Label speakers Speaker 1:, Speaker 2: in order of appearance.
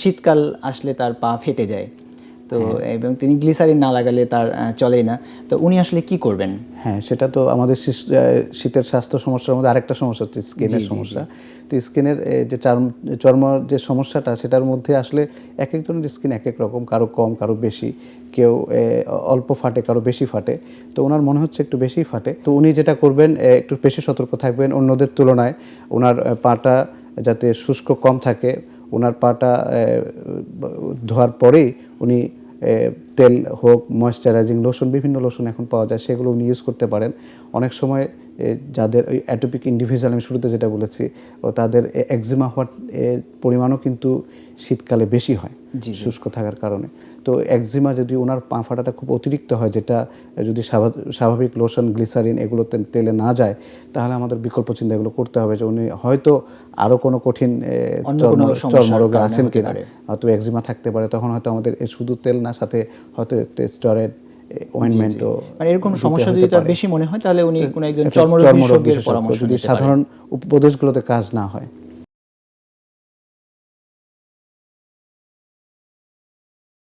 Speaker 1: শীতকাল আসলে তার পা ফেটে যায়। তো এবং তিনি গ্লিসারিন না লাগালে তার চলেই না। তো উনি আসলে কি করবেন?
Speaker 2: হ্যাঁ সেটা তো আমাদের শীতের স্বাস্থ্য সমস্যার মধ্যে আরেকটা সমস্যা হচ্ছে স্কিনের সমস্যা। তো স্কিনের যে চর্ম চর্ম যে সমস্যাটা সেটার মধ্যে আসলে এক একজনের স্কিন এক এক রকম কারও কম কারও বেশি। কেউ অল্প ফাটে কারও বেশি ফাটে। তো ওনার মনে হচ্ছে একটু বেশি ফাটে। তো উনি যেটা করবেন একটু বেশি সতর্ক থাকবেন অন্যদের তুলনায়। ওনার পাটা যাতে শুষ্ক কম থাকে ওনার পাটা ধোয়ার পরে উনি তেল হোক, ময়শ্চারাইজিং, লোশন, বিভিন্ন লোশন এখন পাওয়া যায়, সেগুলো উনি ইউজ করতে পারেন। অনেক সময় যাদের ওই অ্যাটোপিক ইন্ডিভিজুয়াল আমি শুরুতে যেটা বলেছি ও তাদের একজিমা হওয়ার পরিমাণও কিন্তু শীতকালে বেশি হয় শুষ্ক থাকার কারণে। তো একজিমা যদি ওনার পা ফাটাটা খুব অতিরিক্ত হয় যেটা যদি স্বাভা- স্বাভাবিক লোশন গ্লিসারিন এগুলোতে তেলে না যায় তাহলে আমাদের বিকল্প চিন্তা এগুলো করতে হবে যে উনি হয়তো আরও কোনো কঠিন চর্মরোগে আছেন কিনা। হয়তো একজিমা থাকতে পারে তখন হয়তো আমাদের শুধু তেল না সাথে হয়তো স্টেরয়েড অয়েন্টমেন্টও
Speaker 1: মানে এরকম সমস্যা যদি তার বেশি মনে হয় তাহলে উনি কোনো একজন
Speaker 2: চর্মরোগ
Speaker 1: বিশেষজ্ঞের পরামর্শ
Speaker 2: যদি। সাধারণ উপদেশগুলোতে কাজ না হয়